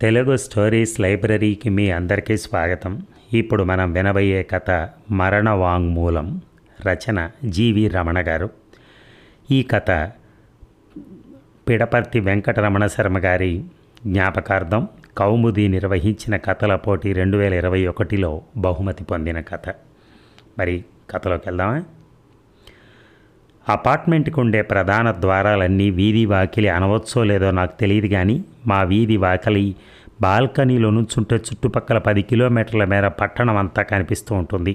Telugu stories లైబ్రరీకి మీ అందరికీ స్వాగతం. ఇప్పుడు మనం వినబోయే కథ మరణ వాంగ్మూలం రచన జీవి రమణ గారు. ఈ కథ పిడపర్తి వెంకటరమణ శర్మ గారి జ్ఞాపకార్థం కౌముది నిర్వహించిన కథల పోటీ రెండు వేల ఇరవై ఒకటిలో బహుమతి పొందిన కథ. మరి కథలోకి వెళ్దామా? అపార్ట్మెంట్కి ఉండే ప్రధాన ద్వారాలన్నీ వీధి వాకిలి అనవచ్చో లేదో నాకు తెలియదు కానీ మా వీధి వాకిలి బాల్కనీలో నుంచుంటే చుట్టుపక్కల పది కిలోమీటర్ల మేర పట్టణం అంతా కనిపిస్తూ ఉంటుంది.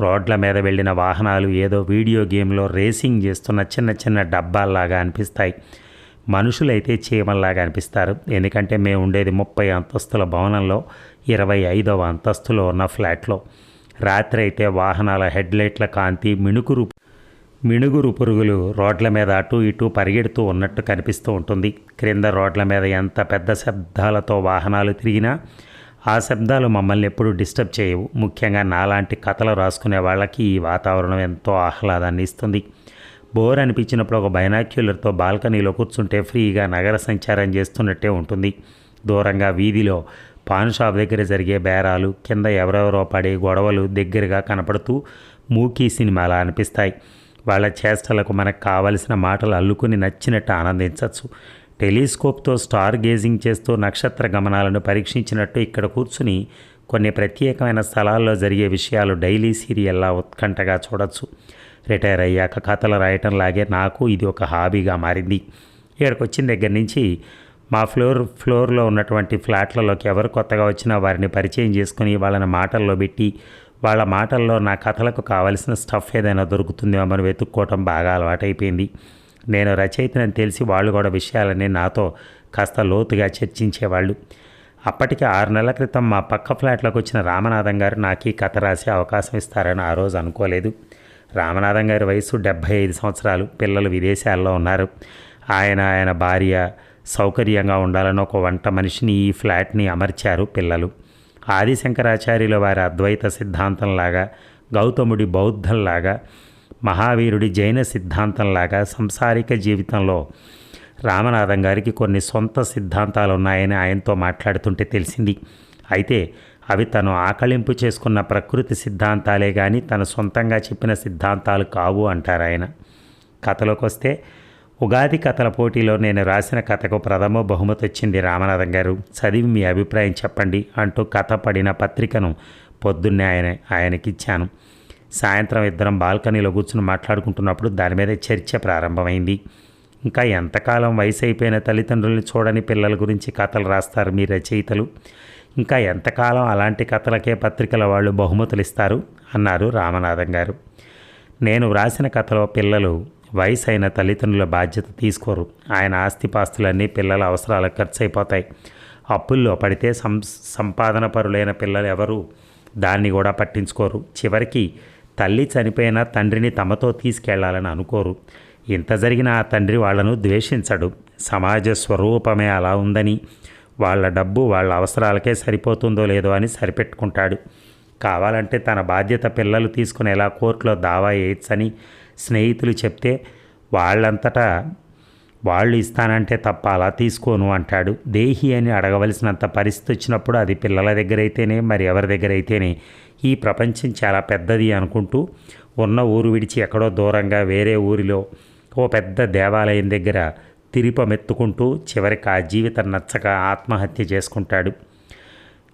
రోడ్ల మీద వెళ్ళిన వాహనాలు ఏదో వీడియో గేమ్లో రేసింగ్ చేస్తున్న చిన్న చిన్న డబ్బాల్లాగా అనిపిస్తాయి. మనుషులైతే చీమల్లాగా అనిపిస్తారు. ఎందుకంటే మేము ఉండేది ముప్పై అంతస్తుల భవనంలో ఇరవై ఐదవ అంతస్తులో ఉన్న ఫ్లాట్లో. రాత్రి అయితే వాహనాల హెడ్లైట్ల కాంతి మిణుకురు మిణుగురు పురుగులు రోడ్ల మీద అటు ఇటు పరిగెడుతూ ఉన్నట్టు కనిపిస్తూ ఉంటుంది. క్రింద రోడ్ల మీద ఎంత పెద్ద శబ్దాలతో వాహనాలు తిరిగినా ఆ శబ్దాలు మమ్మల్ని ఎప్పుడూ డిస్టర్బ్ చేయవు. ముఖ్యంగా నాలాంటి కథలు రాసుకునే వాళ్ళకి ఈ వాతావరణం ఎంతో ఆహ్లాదాన్ని ఇస్తుంది. బోర్ అనిపించినప్పుడు ఒక బైనాక్యులర్తో బాల్కనీలో కూర్చుంటే ఫ్రీగా నగర సంచారం చేస్తున్నట్టే ఉంటుంది. దూరంగా వీధిలో పాన్ షాప్ దగ్గర జరిగే బేరాలు కింద ఎవరెవరో పడే గొడవలు దగ్గరగా కనపడుతూ మూకీ సినిమాలా అనిపిస్తాయి. వాళ్ళ చేష్టలకు మనకు కావలసిన మాటలు అల్లుకుని నచ్చినట్టు ఆనందించవచ్చు టెలిస్కోప్తో స్టార్ గేజింగ్ చేస్తూ నక్షత్ర గమనాలను పరీక్షించినట్టు ఇక్కడ కూర్చుని కొన్ని ప్రత్యేకమైన స్థలాల్లో జరిగే విషయాలు డైలీ సీరియల్లా ఉత్కంఠగా చూడొచ్చు. రిటైర్ అయ్యాక కథలు రాయటం లాగే నాకు ఇది ఒక హాబీగా మారింది. ఇక్కడికి వచ్చిన దగ్గర నుంచి మా ఫ్లోర్ ఫ్లోర్లో ఉన్నటువంటి ఫ్లాట్లలోకి ఎవరు కొత్తగా వచ్చినా వారిని పరిచయం చేసుకుని వాళ్ళని మాటల్లో పెట్టి వాళ్ళ మాటల్లో నా కథలకు కావలసిన స్టఫ్ ఏదైనా దొరుకుతుందేమో అని వెతుక్కోవటం బాగా అలవాటైపోయింది. నేను రచయితనని తెలిసి వాళ్ళు కూడా విషయాలన్నీ నాతో కాస్త లోతుగా చర్చించేవాళ్ళు. అప్పటికి ఆరు నెలల క్రితం మా పక్క ఫ్లాట్లోకి వచ్చిన రామనాథం గారు నాకు ఈ కథ రాసే అవకాశం ఇస్తారని ఆ రోజు అనుకోలేదు. రామనాథం గారి వయసు డెబ్భై ఐదు సంవత్సరాలు. పిల్లలు విదేశాల్లో ఉన్నారు. ఆయన ఆయన భార్య సౌకర్యంగా ఉండాలని ఒక వంట మనిషిని ఈ ఫ్లాట్ని అమర్చారు పిల్లలు. ఆదిశంకరాచార్యుల వారి అద్వైత సిద్ధాంతంలాగా గౌతముడి బౌద్ధంలాగా మహావీరుడి జైన సిద్ధాంతంలాగా సంసారిక జీవితంలో రామనాథం గారికి కొన్ని సొంత సిద్ధాంతాలు ఉన్నాయని ఆయనతో మాట్లాడుతుంటే తెలిసింది. అయితే అవి తను ఆకలింపు చేసుకున్న ప్రకృతి సిద్ధాంతాలే కానీ తను సొంతంగా చెప్పిన సిద్ధాంతాలు కావు అంటారు ఆయన కథలోకి వస్తే ఉగాది కథల పోటీలో నేను రాసిన కథకు ప్రథమ బహుమతి వచ్చింది రామనాథం గారు. చదివి మీ అభిప్రాయం చెప్పండి అంటూ కథ పడిన పత్రికను పొద్దున్నే ఆయన ఆయనకిచ్చాను. సాయంత్రం ఇద్దరం బాల్కనీలో కూర్చుని మాట్లాడుకుంటున్నప్పుడు దాని మీద చర్చ ప్రారంభమైంది. ఇంకా ఎంతకాలం వయసు అయిపోయిన తల్లిదండ్రుల్ని చూడని పిల్లల గురించి కథలు రాస్తారు మీ రచయితలు. ఇంకా ఎంతకాలం అలాంటి కథలకే పత్రికల వాళ్ళు బహుమతులు ఇస్తారు అన్నారు రామనాథం గారు. నేను వ్రాసిన కథలో పిల్లలు వయసు అయిన తల్లిదండ్రుల బాధ్యత తీసుకోరు. ఆయన ఆస్తిపాస్తులన్నీ పిల్లల అవసరాలకు ఖర్చు అయిపోతాయి అప్పుల్లో పడితే సం సంపాదన పరులైన పిల్లలు ఎవరు దాన్ని కూడా పట్టించుకోరు. చివరికి తల్లి చనిపోయిన తండ్రిని తమతో తీసుకెళ్ళాలని అనుకోరు. ఇంత జరిగిన ఆ తండ్రి వాళ్ళను ద్వేషించడు. సమాజ స్వరూపమే అలా ఉందని వాళ్ళ డబ్బు వాళ్ళ అవసరాలకే సరిపోతుందో లేదో అని సరిపెట్టుకుంటాడు. కావాలంటే తన బాధ్యత పిల్లలు తీసుకునేలా కోర్టులో దావా వేయచ్చని స్నేహితులు చెప్తే వాళ్ళంతటా వాళ్ళు ఇస్తానంటే తప్ప అలా తీసుకోను అంటాడు. దేహి అని అడగవలసినంత పరిస్థితి వచ్చినప్పుడు అది పిల్లల దగ్గర అయితేనే మరి ఎవరి దగ్గర అయితేనే ఈ ప్రపంచం చాలా పెద్దది అనుకుంటూ ఉన్న ఊరు విడిచి ఎక్కడో దూరంగా వేరే ఊరిలో ఓ పెద్ద దేవాలయం దగ్గర తిరిపమెత్తుకుంటూ చివరికి ఆ జీవితం నచ్చక ఆత్మహత్య చేసుకుంటాడు.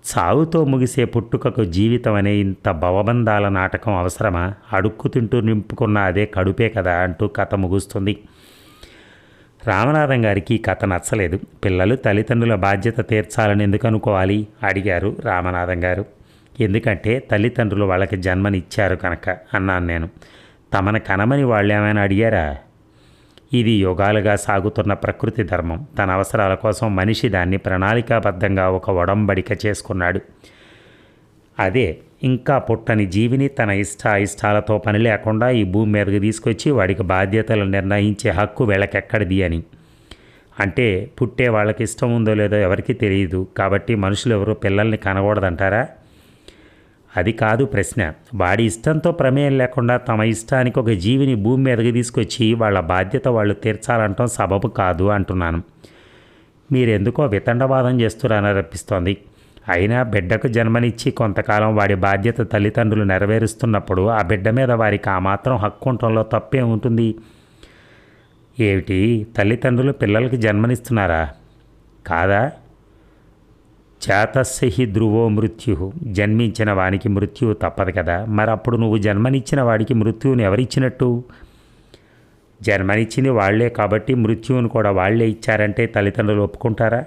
చావుతో ముగిసే పుట్టుకకు జీవితం అనే ఇంత భవబంధాల నాటకం అవసరమా? అడుక్కు తింటూ నింపుకున్న అదే కడుపే కదా అంటూ కథ ముగుస్తుంది. రామనాథం గారికి కథ నచ్చలేదు. పిల్లలు తల్లిదండ్రుల బాధ్యత తీర్చాలని ఎందుకు అనుకోవాలి? అడిగారు రామనాథం గారు. ఎందుకంటే తల్లిదండ్రులు వాళ్ళకి జన్మనిచ్చారు కనుక అన్నాను నేను. తమను కనమని వాళ్ళు ఏమైనా అడిగారా? ఇది యుగాలుగా సాగుతున్న ప్రకృతి ధర్మం. తన అవసరాల కోసం మనిషి దాన్ని ప్రణాళికాబద్ధంగా ఒక ఒడంబడిక చేసుకున్నాడు. అదే ఇంకా పుట్టని జీవిని తన ఇష్ట ఇష్టాలతో పని లేకుండా ఈ భూమి మీదకి తీసుకొచ్చి వాడికి బాధ్యతలు నిర్ణయించే హక్కు వీళ్ళకెక్కడిది అని. అంటే పుట్టే వాళ్ళకి ఇష్టం ఉందో లేదో ఎవరికీ తెలియదు. కాబట్టి మనుషులు ఎవరు పిల్లల్ని కనకూడదంటారా? అది కాదు ప్రశ్న. వాడి ఇష్టంతో ప్రమేయం లేకుండా తమ ఇష్టానికి ఒక జీవిని భూమి మీదకి తీసుకొచ్చి వాళ్ళ బాధ్యత వాళ్ళు తీర్చాలంటాం సబబు కాదు అంటున్నాను. మీరెందుకో వితండవాదం చేస్తున్నారనిపిస్తోంది అయినా బిడ్డకు జన్మనిచ్చి కొంతకాలం వాడి బాధ్యత తల్లిదండ్రులు నెరవేరుస్తున్నప్పుడు ఆ బిడ్డ మీద వారికి ఆ మాత్రం హక్కు ఉండటంలో తప్పే ఉంటుంది. ఏమిటి? తల్లిదండ్రులు పిల్లలకి జన్మనిస్తున్నారా? కాదా? చేతస్సి ధ్రువో మృత్యు. జన్మించిన వానికి మృత్యువు తప్పదు కదా. మరి అప్పుడు నువ్వు జన్మనిచ్చిన వాడికి మృత్యువుని ఎవరిచ్చినట్టు? జన్మనిచ్చింది వాళ్ళే కాబట్టి మృత్యువుని కూడా వాళ్ళే ఇచ్చారంటే తల్లిదండ్రులు ఒప్పుకుంటారా?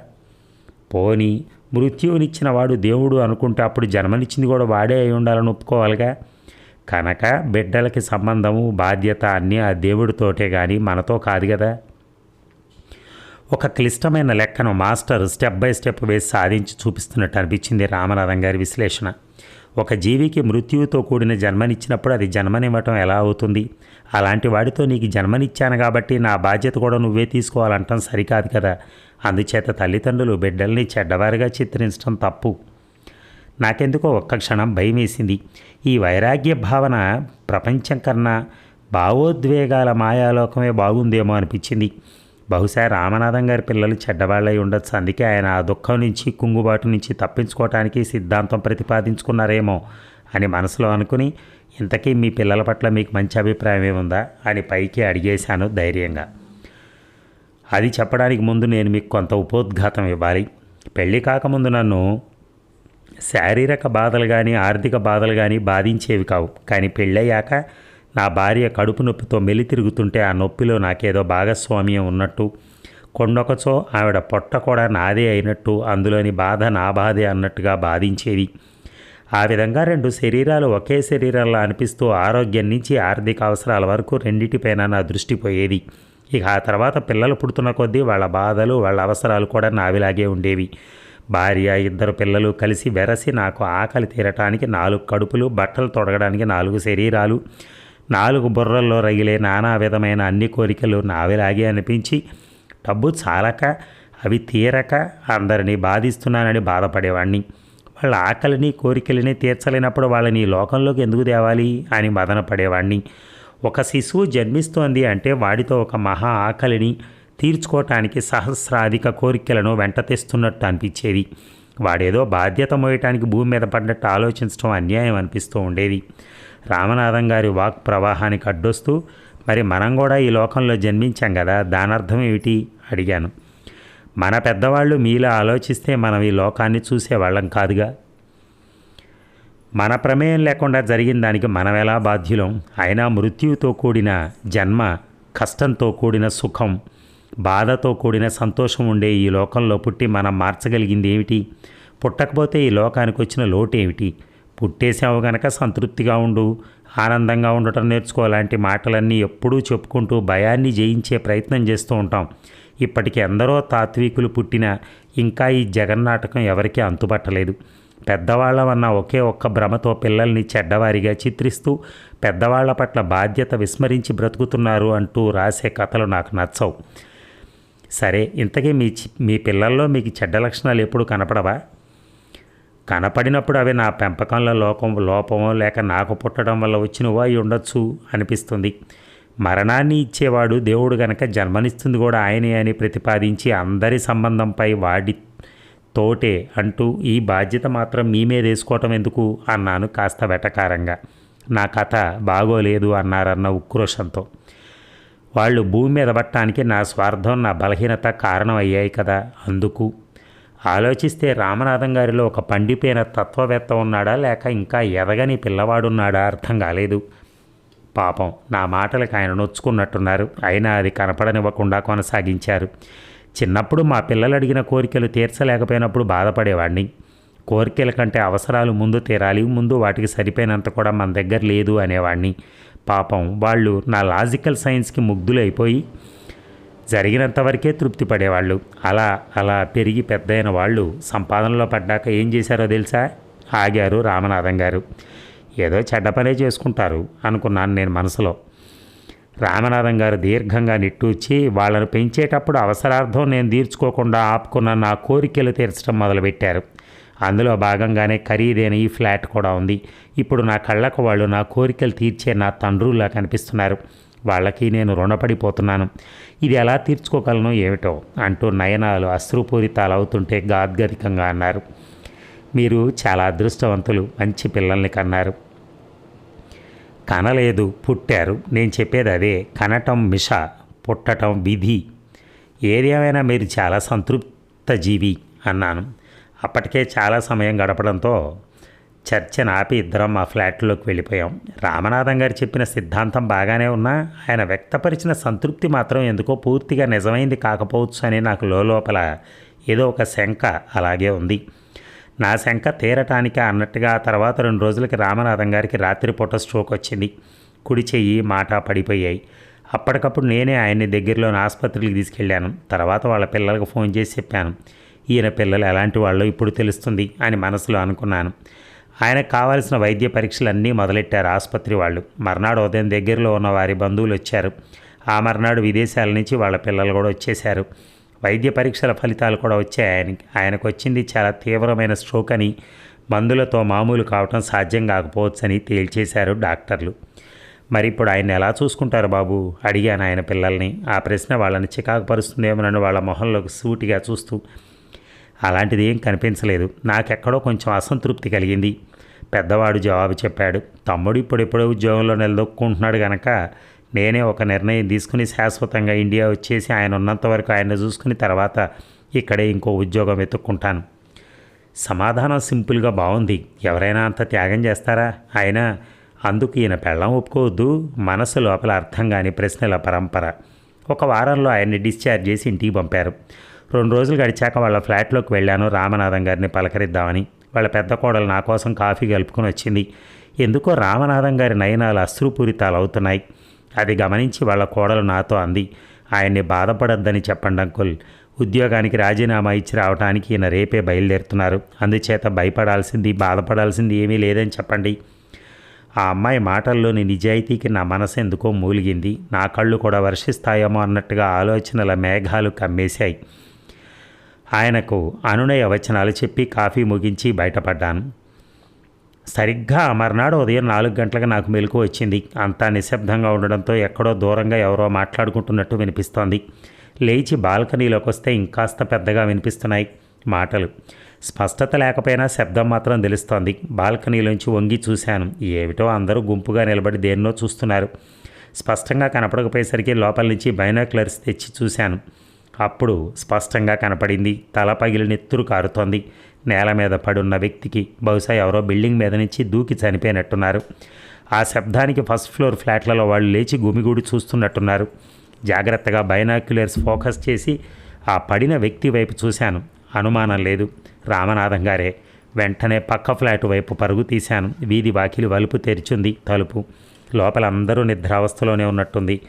పోని మృత్యువునిచ్చిన వాడు దేవుడు అనుకుంటే అప్పుడు జన్మనిచ్చింది కూడా వాడే అయి ఉండాలని ఒప్పుకోవాలిగా? కనుక బిడ్డలకి సంబంధము బాధ్యత అన్నీ ఆ దేవుడితోటే కానీ మనతో కాదు కదా. ఒక క్లిష్టమైన లెక్కను మాస్టర్ స్టెప్ బై స్టెప్ వేసి సాధించి చూపిస్తున్నట్టు అనిపించింది రామనాథం గారి విశ్లేషణ. ఒక జీవికి మృత్యువుతో కూడిన జన్మనిచ్చినప్పుడు అది జన్మనివ్వటం ఎలా అవుతుంది? అలాంటి వాడితో నీకు జన్మనిచ్చాను కాబట్టి నా బాధ్యత కూడా నువ్వే తీసుకోవాలంటాం సరికాదు కదా. అందుచేత తల్లిదండ్రులు బిడ్డల్ని చెడ్డవారిగా చిత్రించడం తప్పు. నాకెందుకో ఒక్క క్షణం భయం వేసింది ఈ వైరాగ్య భావన ప్రపంచం కన్నా భావోద్వేగాల మాయాలోకమే బాగుందేమో అనిపించింది. బహుశా రామనాథం గారి పిల్లలు చెడ్డవాళ్ళై ఉండొచ్చు. అందుకే ఆయన ఆ దుఃఖం నుంచి కుంగుబాటు నుంచి తప్పించుకోవటానికి సిద్ధాంతం ప్రతిపాదించుకున్నారేమో అని మనసులో అనుకుని ఇంతకీ మీ పిల్లల పట్ల మీకు మంచి అభిప్రాయం ఏముందా? అని పైకి అడిగేశాను ధైర్యంగా. అది చెప్పడానికి ముందు నేను మీకు కొంత ఉపోద్ఘాతం ఇవ్వాలి. పెళ్ళి కాకముందు నన్ను శారీరక బాధలు కానీ ఆర్థిక బాధలు కానీ బాధించేవి కావు. కానీ పెళ్ళయ్యాక నా భార్య కడుపు నొప్పితో మెలి తిరుగుతుంటే ఆ నొప్పిలో నాకేదో భాగస్వామ్యం ఉన్నట్టు. కొండొకచో ఆవిడ పొట్ట కూడా నాదే అయినట్టు అందులోని బాధ నా బాధే అన్నట్టుగా బాధించేది. ఆ విధంగా రెండు శరీరాలు ఒకే శరీరంలో అనిపిస్తూ ఆరోగ్యం నుంచి ఆర్థిక అవసరాల వరకు రెండింటిపైన నా దృష్టి పోయేది. ఇక ఆ తర్వాత పిల్లలు పుడుతున్న కొద్దీ వాళ్ళ బాధలు వాళ్ళ అవసరాలు కూడా నావిలాగే ఉండేవి. భార్య ఇద్దరు పిల్లలు కలిసి వెరసి నాకు ఆకలి తీరటానికి నాలుగు కడుపులు బట్టలు తొడగడానికి నాలుగు శరీరాలు నాలుగు బుర్రల్లో రగిలే నానా విధమైన అన్ని కోరికలు నావిలాగే అనిపించి డబ్బు చాలక అవి తీరక అందరినీ బాధిస్తున్నానని బాధపడేవాడిని వాళ్ళ ఆకలిని కోరికలని తీర్చలేనప్పుడు వాళ్ళని ఈ లోకంలోకి ఎందుకు తేవాలి? అని మదన పడేవాడిని ఒక శిశువు జన్మిస్తోంది అంటే వాడితో ఒక మహా ఆకలిని తీర్చుకోవటానికి సహస్రాధిక కోరికలను వెంట తెస్తున్నట్టు అనిపించేది. వాడేదో బాధ్యత మోయటానికి భూమి మీద పడ్డట్టు ఆలోచించడం అన్యాయం అనిపిస్తూ ఉండేది. రామనాథం గారి వాక్ ప్రవాహానికి అడ్డొస్తూ మరి మనం కూడా ఈ లోకంలో జన్మించాం కదా దానర్థం ఏమిటి? అడిగాను. మన పెద్దవాళ్ళు మీలా ఆలోచిస్తే మనం ఈ లోకాన్ని చూసేవాళ్ళం కాదుగా. మన ప్రమేయం లేకుండా జరిగిన దానికి మనం ఎలా బాధ్యులం? అయినా మృత్యువుతో కూడిన జన్మ కష్టంతో కూడిన సుఖం బాధతో కూడిన సంతోషం ఉండే ఈ లోకంలో పుట్టి మనం మార్చగలిగింది ఏమిటి? పుట్టకపోతే ఈ లోకానికి వచ్చిన లోటు ఏమిటి? పుట్టేసావు గనక సంతృప్తిగా ఉండు ఆనందంగా ఉండటం నేర్చుకోవాలంటి మాటలన్నీ ఎప్పుడూ చెప్పుకుంటూ భయాన్ని జయించే ప్రయత్నం చేస్తూ ఉంటాం. ఇప్పటికి ఎందరో తాత్వికులు పుట్టిన ఇంకా ఈ జగన్నాటకం ఎవరికీ అంతుపట్టలేదు. పెద్దవాళ్ళమన్న ఒకే ఒక్క భ్రమతో పిల్లల్ని చెడ్డవారిగా చిత్రిస్తూ పెద్దవాళ్ళ పట్ల బాధ్యత విస్మరించి బ్రతుకుతున్నారు అంటూ రాసే కథలు నాకు నచ్చవు. సరే ఇంతకీ మీ మీ పిల్లల్లో మీకు చెడ్డ లక్షణాలు ఎప్పుడు కనపడవా? కనపడినప్పుడు అవి నా పెంపకంలో లోపం లోపమో లేక నాకు పుట్టడం వల్ల వచ్చినవో అయి ఉండొచ్చు అనిపిస్తుంది. మరణాన్ని ఇచ్చేవాడు దేవుడు గనక జన్మనిస్తుంది కూడా ఆయనే అని ప్రతిపాదించి అందరి సంబంధంపై వాడి తోటే అంటూ ఈ బాధ్యత మాత్రం మీ మీద వేసుకోవటం ఎందుకు అన్నాను కాస్త వెటకారంగా. నా కథ బాగోలేదు అన్నారన్న ఉక్రోషంతో. వాళ్ళు భూమి మీద పట్టడానికి నా స్వార్థం నా బలహీనత కారణం అయ్యాయి కదా అందుకు ఆలోచిస్తే రామనాథం గారిలో ఒక పండిపోయిన తత్వవేత్త ఉన్నాడా లేక ఇంకా ఎదగని పిల్లవాడున్నాడా అర్థం కాలేదు. పాపం నా మాటలకు ఆయన నొచ్చుకున్నట్టున్నారు. అయినా అది కనపడనివ్వకుండా కొనసాగించారు. చిన్నప్పుడు మా పిల్లలు అడిగిన కోరికలు తీర్చలేకపోయినప్పుడు బాధపడేవాడిని కోరికల కంటే అవసరాలు ముందు తీరాలి ముందు వాటికి సరిపోయినంత కూడా మన దగ్గర లేదు అనేవాడిని పాపం వాళ్ళు నా లాజికల్ సైన్స్కి ముగ్ధులైపోయి జరిగినంతవరకే తృప్తి పడేవాళ్ళు. అలా అలా పెరిగి పెద్దయిన వాళ్ళు సంపాదనలో పడ్డాక ఏం చేశారో తెలుసా? ఆగారు రామనాథం గారు. ఏదో చెడ్డ పనే చేసుకుంటారు అనుకున్నాను నేను మనసులో. రామనాథం గారు దీర్ఘంగా నిట్టూచి వాళ్ళను పెంచేటప్పుడు అవసరార్థం నేను తీర్చుకోకుండా ఆపుకున్న నా కోరికలు తీర్చడం మొదలుపెట్టారు. అందులో భాగంగానే ఖరీదైన ఈ ఫ్లాట్ కూడా ఉంది. ఇప్పుడు నా కళ్ళకు వాళ్ళు నా కోరికలు తీర్చే నా తండ్రులా కనిపిస్తున్నారు. వాళ్ళకి నేను రుణపడిపోతున్నాను. ఇది ఎలా తీర్చుకోగలను ఏమిటో అంటూ నయనాలు అశ్రుపూరితాలు అవుతుంటే గాద్గదికంగా అన్నారు. మీరు చాలా అదృష్టవంతులు మంచి పిల్లల్ని కన్నారు. కనలేదు పుట్టారు. నేను చెప్పేది అదే. కనటం మిష పుట్టటం విధి. ఏది ఏమైనా మీరు చాలా సంతృప్త జీవి అన్నాను. అప్పటికే చాలా సమయం గడపడంతో చర్చను ఆపి ఇద్దరం మా ఫ్లాట్లోకి వెళ్ళిపోయాం. రామనాథం గారు చెప్పిన సిద్ధాంతం బాగానే ఉన్నా ఆయన వ్యక్తపరిచిన సంతృప్తి మాత్రం ఎందుకో పూర్తిగా నిజమైంది కాకపోవచ్చు అని నాకు లోపల ఏదో ఒక శంక అలాగే ఉంది. నా శంక తీరటానికి అన్నట్టుగా ఆ తర్వాత రెండు రోజులకి రామనాథం గారికి రాత్రిపూట స్ట్రోక్ వచ్చింది. కుడి చెయ్యి మాట పడిపోయాయి. అప్పటికప్పుడు నేనే ఆయన్ని దగ్గరలోని ఆసుపత్రికి తీసుకెళ్ళాను. తర్వాత వాళ్ళ పిల్లలకు ఫోన్ చేసి చెప్పాను. ఈయన పిల్లలు ఎలాంటి వాళ్ళు ఇప్పుడు తెలుస్తుంది అని మనసులో అనుకున్నాను. ఆయనకు కావాల్సిన వైద్య పరీక్షలన్నీ మొదలెట్టారు ఆసుపత్రి వాళ్ళు. మర్నాడు ఉదయం దగ్గరలో ఉన్న వారి బంధువులు వచ్చారు. ఆ మర్నాడు విదేశాల నుంచి వాళ్ళ పిల్లలు కూడా వచ్చేశారు. వైద్య పరీక్షల ఫలితాలు కూడా వచ్చాయి ఆయనకి. ఆయనకు వచ్చింది చాలా తీవ్రమైన స్ట్రోక్ అని మందులతో మామూలు కావటం సాధ్యం కాకపోవచ్చని తేల్చేశారు డాక్టర్లు. మరి ఇప్పుడు ఆయన ఎలా చూసుకుంటారు బాబు? అడిగాను ఆయన పిల్లల్ని. ఆ ప్రశ్న వాళ్ళని చికాకు పరుస్తుందేమోనని వాళ్ళ మొహంలోకి సూటిగా చూస్తూ అలాంటిది ఏం కనిపించలేదు. నాకెక్కడో కొంచెం అసంతృప్తి కలిగింది. పెద్దవాడు జవాబు చెప్పాడు తమ్ముడు ఇప్పుడిప్పుడే ఉద్యోగంలో నిలదొక్కుంటున్నాడు గనక నేనే ఒక నిర్ణయం తీసుకుని శాశ్వతంగా ఇండియా వచ్చేసి ఆయన ఉన్నంత వరకు ఆయన చూసుకుని తర్వాత ఇక్కడే ఇంకో ఉద్యోగం వెతుక్కుంటాను. సమాధానం సింపుల్గా బాగుంది ఎవరైనా అంత త్యాగం చేస్తారా? ఆయన అందుకు ఈయన పెళ్ళం ఒప్పుకోవద్దు మనసు లోపల అర్థం కాని ప్రశ్నల పరంపర. ఒక వారంలో ఆయన్ని డిశ్చార్జ్ చేసి ఇంటికి పంపారు. రెండు రోజులు గడిచాక వాళ్ళ ఫ్లాట్లోకి వెళ్ళాను. రామనాథం గారిని పలకరిద్దామని. వాళ్ళ పెద్ద కోడలు నా కోసం కాఫీ కలుపుకొని వచ్చింది. ఎందుకో రామనాథం గారి నయనాలు అశ్రుపూరితాలు అవుతున్నాయి. అది గమనించి వాళ్ళ కోడలు నాతో అంది. ఆయన్ని బాధపడద్దని చెప్పండి అంకుల్. ఉద్యోగానికి రాజీనామా ఇచ్చి రావడానికి ఈయన రేపే బయలుదేరుతున్నారు. అందుచేత భయపడాల్సింది బాధపడాల్సింది ఏమీ లేదని చెప్పండి. ఆ అమ్మాయి మాటల్లోని నిజాయితీకి నా మనసు ఎందుకో మూలిగింది. నా కళ్ళు కూడా వర్షిస్తాయేమో అన్నట్టుగా ఆలోచనల మేఘాలు కమ్మేశాయి. ఆయనకు అనునయ వచనాలు చెప్పి కాఫీ ముగించి బయటపడ్డాను. సరిగ్గా మర్నాడు ఉదయం నాలుగు గంటలకు నాకు మెలకు వచ్చింది. అంతా నిశ్శబ్దంగా ఉండడంతో ఎక్కడో దూరంగా ఎవరో మాట్లాడుకుంటున్నట్టు వినిపిస్తోంది. లేచి బాల్కనీలోకి వస్తే ఇంకాస్త పెద్దగా వినిపిస్తున్నాయి మాటలు. స్పష్టత లేకపోయినా శబ్దం మాత్రం తెలుస్తోంది. బాల్కనీలోంచి వంగి చూశాను. ఏమిటో అందరూ గుంపుగా నిలబడి దేన్నో చూస్తున్నారు. స్పష్టంగా కనపడకపోయేసరికి లోపల నుంచి బైనాక్లర్స్ తెచ్చి చూశాను. అప్పుడు స్పష్టంగా కనపడింది. తల పగిలి నెత్తురు కారుతోంది. నేల మీద పడున్న వ్యక్తికి బహుశా ఎవరో బిల్డింగ్ మీద నుంచి దూకి చనిపోయినట్టున్నారు. ఆ శబ్దానికి ఫస్ట్ ఫ్లోర్ ఫ్లాట్లలో వాళ్ళు లేచి గుమిగూడి చూస్తున్నట్టున్నారు. జాగ్రత్తగా బైనాక్యులర్స్ ఫోకస్ చేసి ఆ పడిన వ్యక్తి వైపు చూశాను. అనుమానం లేదు. రామనాథం గారే. వెంటనే పక్క ఫ్లాట్ వైపు పరుగు తీశాను. వీధి వాకిలి వలుపు తెరిచింది తలుపు. లోపల అందరూ నిద్రావస్థలోనే ఉన్నట్టుంది.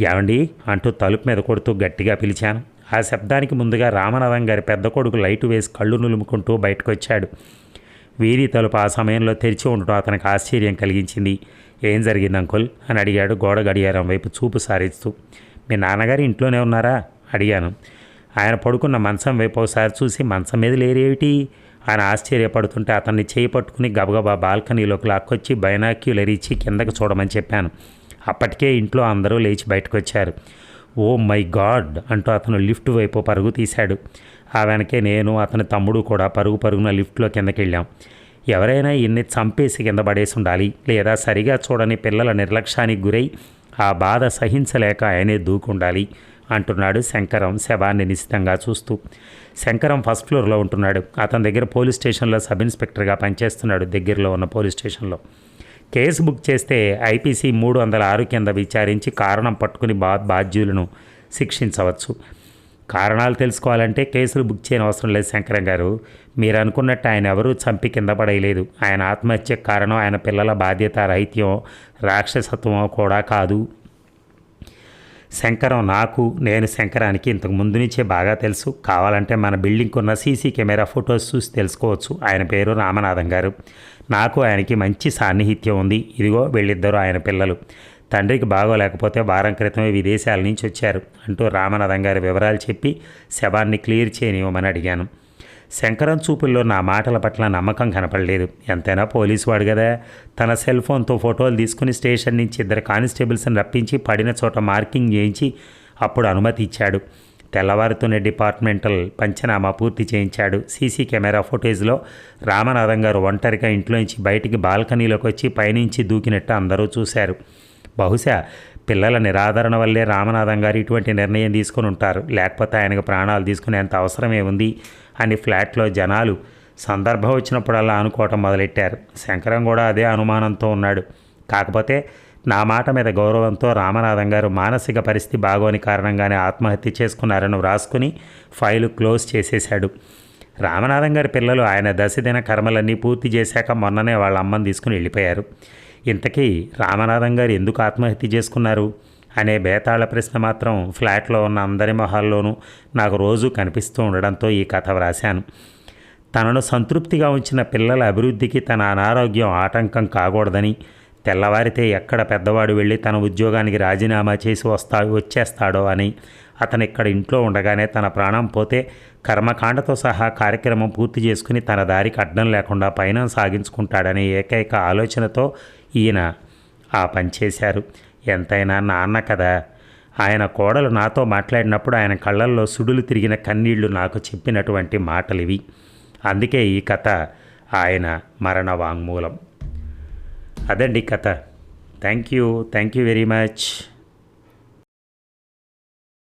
ఏమండి? అంటూ తలుపు మీద కొడుతూ గట్టిగా పిలిచాను. ఆ శబ్దానికి ముందుగా రామనాథం గారి పెద్ద కొడుకు లైటు వేసి కళ్ళు నులుముకుంటూ బయటకు వచ్చాడు తలుపు ఆ సమయంలో తెరిచి ఉండటం అతనికి ఆశ్చర్యం కలిగించింది. ఏం జరిగింది అంకుల్? అని అడిగాడు గోడ గడియారం వైపు చూపు సారిస్తూ. మీ నాన్నగారు ఇంట్లోనే ఉన్నారా? అడిగాను. ఆయన పడుకున్న మంచం వైపు ఒకసారి చూసి మంచం మీద లేరేమిటి? ఆయన ఆశ్చర్యపడుతుంటే అతన్ని చేయి పట్టుకుని గబగబా బాల్కనీలోకి లాక్కొచ్చి బైనాక్యులరిచి కిందకు చూడమని చెప్పాను. అప్పటికే ఇంట్లో అందరూ లేచి బయటకు వచ్చారు ఓ మై గాడ్ అంటూ అతను లిఫ్ట్ వైపు పరుగు తీశాడు. ఆ వెనకే నేను అతని తమ్ముడు కూడా పరుగు పరుగున లిఫ్ట్లో కిందకి వెళ్ళాం ఎవరైనా ఇన్ని చంపేసి కింద పడేసి ఉండాలి లేదా సరిగా చూడని పిల్లల నిర్లక్ష్యానికి గురై ఆ బాధ సహించలేక ఆయనే దూకుండాలి అంటున్నాడు శంకరం శవాన్ని నిశ్చితంగా చూస్తూ. శంకరం ఫస్ట్ ఫ్లోర్లో ఉంటున్నాడు. అతని దగ్గర పోలీస్ స్టేషన్లో సబ్ ఇన్స్పెక్టర్గా పనిచేస్తున్నాడు దగ్గరలో ఉన్న పోలీస్ స్టేషన్లో. కేసు బుక్ చేస్తే ఐపీసీ మూడు వందల ఆరు కింద విచారించి కారణం పట్టుకుని బా బాధ్యులను శిక్షించవచ్చు. కారణాలు తెలుసుకోవాలంటే కేసులు బుక్ చేయని అవసరం లేదు శంకరం గారు. మీరు అనుకున్నట్టు ఆయన ఎవరూ చంపి కింద పడేయలేదు. ఆయన ఆత్మహత్యకు కారణం ఆయన పిల్లల బాధ్యత రహిత్యం రాక్షసత్వం కూడా కాదు. శంకరం నాకు నేను శంకరానికి ఇంతకు ముందు నుంచే బాగా తెలుసు. కావాలంటే మన బిల్డింగ్ ఉన్న సీసీ కెమెరా ఫొటోస్ చూసి తెలుసుకోవచ్చు. ఆయన పేరు రామనాథం గారు. నాకు ఆయనకి మంచి సాన్నిహిత్యం ఉంది. ఇదిగో వీళ్ళిద్దరూ ఆయన పిల్లలు. తండ్రికి బాగోలేకపోతే వారం క్రితమే విదేశాల నుంచి వచ్చారు అంటూ రామనాథం గారి వివరాలు చెప్పి శవాన్ని క్లియర్ చేయనివ్వమని అడిగాను. శంకరం చూపుల్లో నా మాటల పట్ల నమ్మకం కనపడలేదు. ఎంతైనా పోలీసు వాడు కదా. తన సెల్ ఫోన్తో ఫోటోలు తీసుకుని స్టేషన్ నుంచి ఇద్దరు కానిస్టేబుల్స్ని రప్పించి పడిన చోట మార్కింగ్ చేయించి అప్పుడు అనుమతి ఇచ్చాడు. తెల్లవారుతూనే డిపార్ట్మెంటల్ పంచనామా పూర్తి చేయించాడు. సీసీ కెమెరా ఫుటేజ్లో రామనాథం గారు ఒంటరిగా ఇంట్లోంచి బయటికి బాల్కనీలోకి వచ్చి పైనుంచి దూకినట్టు అందరూ చూశారు. బహుశా పిల్లల నిరాదరణ వల్లే రామనాథం గారు ఇటువంటి నిర్ణయం తీసుకుని ఉంటారు. లేకపోతే ఆయనకు ప్రాణాలు తీసుకునేంత అవసరమే ఉంది అని ఫ్లాట్లో జనాలు సందర్భం వచ్చినప్పుడల్లా అనుకోవటం మొదలెట్టారు. శంకరం కూడా అదే అనుమానంతో ఉన్నాడు. కాకపోతే నా మాట మీద గౌరవంతో రామనాథం గారు మానసిక పరిస్థితి బాగోని కారణంగానే ఆత్మహత్య చేసుకున్నారని వ్రాసుకుని ఫైలు క్లోజ్ చేసేశాడు. రామనాథం గారి పిల్లలు ఆయన దశదిన కర్మలన్నీ పూర్తి చేశాక మొన్ననే వాళ్ళ అమ్మని తీసుకుని వెళ్ళిపోయారు. ఇంతకీ రామనాథం గారు ఎందుకు ఆత్మహత్య చేసుకున్నారు? అనే బేతాళ ప్రశ్న మాత్రం ఫ్లాట్లో ఉన్న అందరి మొహాల్లోనూ నాకు రోజు కనిపిస్తూ ఉండడంతో ఈ కథ వ్రాశాను. తనను సంతృప్తిగా ఉంచిన పిల్లల అభివృద్ధికి తన అనారోగ్యం ఆటంకం కాకూడదని తెల్లవారితే ఎక్కడ పెద్దవాడు వెళ్ళి తన ఉద్యోగానికి రాజీనామా చేసి వస్తా వచ్చేస్తాడో అని అతను ఇక్కడ ఇంట్లో ఉండగానే తన ప్రాణం పోతే కర్మకాండతో సహా కార్యక్రమం పూర్తి చేసుకుని తన దారికి అడ్డం లేకుండా పయనం సాగించుకుంటాడనే ఏకైక ఆలోచనతో ఈయన ఆ పని చేశారు. ఎంతైనా నాన్న కదా. ఆయన కోడలు నాతో మాట్లాడినప్పుడు ఆయన కళ్ళల్లో సుడులు తిరిగిన కన్నీళ్ళు నాకు చెప్పినటువంటి మాటలివి. అందుకే ఈ కథ ఆయన మరణ వాంగ్మూలం. అదండి కథ. Thank you thank you very much